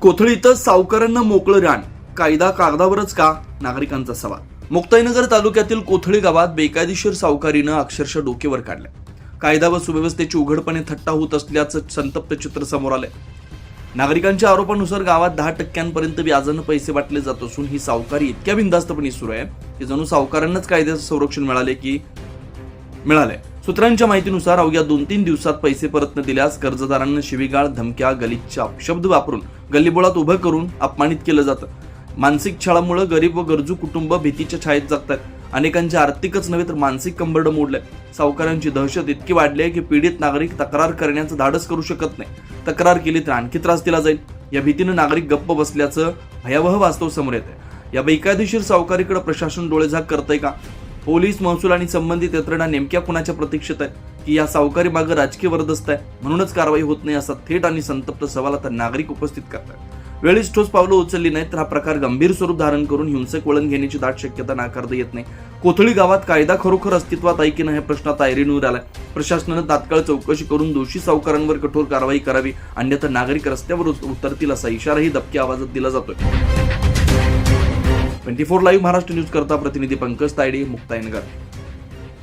कोथळी सावकारांना मोकळं रान. कायदा कागदावरच का? नागरिकांचा सवाल. मुक्ताईनगर तालुक्यातील कोथळी गावात बेकायदेशीर सावकारीनं अक्षरशः डोकेवर काढलं. कायदा व सुव्यवस्थेची उघडपणे थट्टा होत असल्याचं संतप्त चित्र समोर आलंय. नागरिकांच्या आरोपानुसार गावात दहा टक्क्यांपर्यंत व्याजानं पैसे वाटले जात असून ही सावकारी इतक्या बिंदास्तपणे सुरू आहे की जणू सावकारांनाच कायद्याचं संरक्षण मिळाले की मिळालंय. सूत्रांच्या माहितीनुसार अवघ्या दोन तीन दिवसात पैसे परत न दिल्यास कर्जदारांना शिवीगाळ धमक्या गलिच्छ शब्द वापरून गल्लीबोळात उभं करून अपमानित केलं जातं. मानसिक छळामुळे गरीब व गरजू कुटुंब भीतीच्या छायेत जगतात. अनेकांचे आर्थिकच नव्हे तर मानसिक कंबरडं मोडलंय. सावकारांची दहशत इतकी वाढली आहे की पीडित नागरिक तक्रार करण्याचं धाडस करू शकत नाही. तक्रार केली तर आणखी त्रास दिला जाईल. या भीतीनं नागरिक गप्प बसल्याचं भयावह वास्तव समोर येत आहे या बेकायदेशीर सावकारीकडे प्रशासन डोळेझाक करतंय का? पोलीस महसूल आणि संबंधित यंत्रणा नेमक्या कुणाच्या प्रतीक्षेत आहेत की या सावकारी मागे राजकीय वरदस्त आहे? म्हणूनच कारवाई होत नाही असा थेट आणि संतप्त सवाल आता नागरिक उपस्थित करतात वेळीच ठोस पावलं उचलली नाहीत तर हा प्रकार गंभीर स्वरूप धारण करून हिंसक वळण घेण्याची दाट शक्यता नाकारता येत नाही. कोथळी गावात कायदा खरोखर अस्तित्वात आहे की नाही प्रश्न आता आलाय. प्रशासनानं तात्काळ चौकशी करून दोषी सावकारांवर कठोर कारवाई करावी अन्यथा नागरिक रस्त्यावर उतरतील असा इशाराही दबक्या आवाजात दिला जातोय. Twenty four live Maharashtra news करता प्रतिनिधी पंकज तायडे मुक्ताईनगर